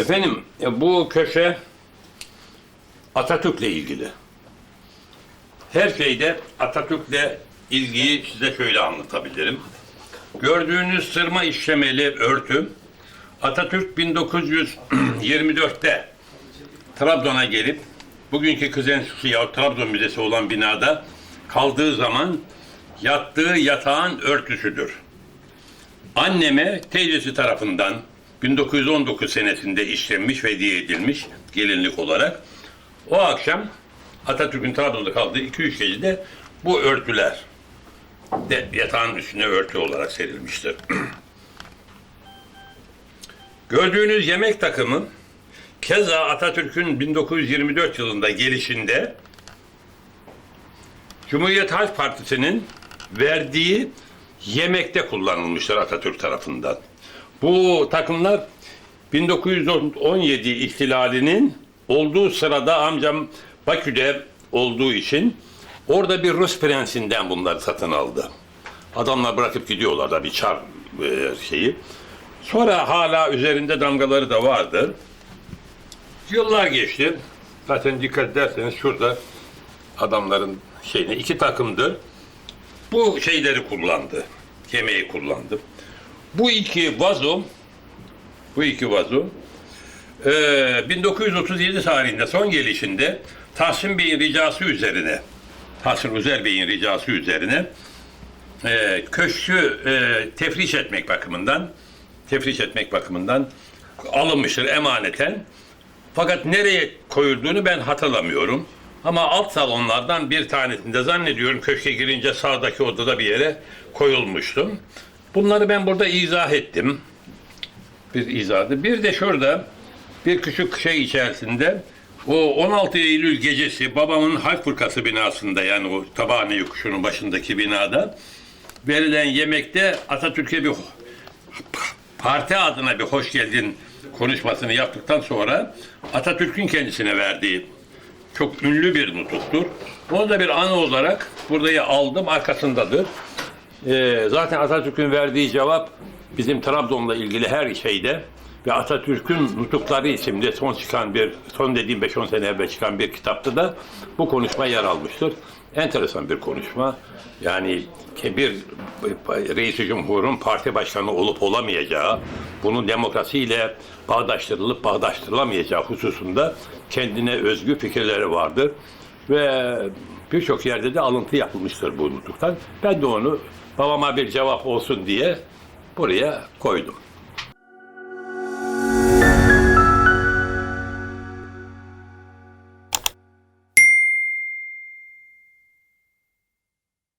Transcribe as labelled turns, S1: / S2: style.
S1: Efendim e, bu köşe Atatürk'le ilgili. Her şeyde Atatürk'le ilgiyi size şöyle anlatabilirim. Gördüğünüz sırma işlemeli örtü Atatürk 1924'te Trabzon'a gelip bugünkü Kız Enstitüsü ya Trabzon Müzesi olan binada kaldığı zaman yattığı yatağın örtüsüdür. Anneme teyzesi tarafından 1919 senesinde işlenmiş ve hediye edilmiş gelinlik olarak. O akşam Atatürk'ün Trabzon'da kaldığı 2-3 gecede bu örtüler de yatağın üstüne örtü olarak serilmiştir. Gördüğünüz yemek takımı keza Atatürk'ün 1924 yılında gelişinde Cumhuriyet Halk Partisi'nin verdiği yemekte kullanılmışlar Atatürk tarafından. Bu takımlar 1917 ihtilalinin olduğu sırada amcam Bakü'de olduğu için orada bir Rus prensinden bunları satın aldı. Adamlar bırakıp gidiyorlar da bir çar e, şeyi. Sonra hala üzerinde damgaları da vardı. Yıllar geçti. Zaten dikkat ederseniz şurada adamların şeyine iki takımdı. Bu şeyleri kullandı. Yemeği kullandı. Bu iki vazo bu iki vazo eee, 1937 tarihinde son gelişinde Tahsin Bey'in ricası üzerine Tahsin Özer Bey'in ricası üzerine eee köşkü eee, tefriş etmek bakımından tefriş etmek bakımından alınmıştır emaneten. Fakat nereye koyulduğunu ben hatırlamıyorum. Ama alt salonlardan bir tanesinde zannediyorum köşke girince sağdaki odada bir yere koyulmuştu. Bunları ben burada izah ettim. Bir izahdı. Bir de şurada bir küçük şey içerisinde o 16 Eylül gecesi babamın Halk Fırkası binasında yani o Tabağane yokuşunun başındaki binada verilen yemekte Atatürk'e bir parti adına bir hoş geldin konuşmasını yaptıktan sonra Atatürk'ün kendisine verdiği çok ünlü bir nutuktur. Onu da bir anı olarak buraya aldım arkasındadır. Ee, zaten Atatürk'ün verdiği cevap bizim Trabzon'la ilgili her şeyde ve Atatürk'ün Nutukları isimli son çıkan bir, son dediğim 5-10 sene evvel çıkan bir kitapta da bu konuşma yer almıştır. Enteresan bir konuşma. Yani bir reis cumhurun parti başkanı olup olamayacağı, bunun demokrasiyle bağdaştırılıp bağdaştırılamayacağı hususunda kendine özgü fikirleri vardır. Ve birçok yerde de alıntı yapılmıştır bu nutuktan. Ben de onu babama bir cevap olsun diye buraya koydum.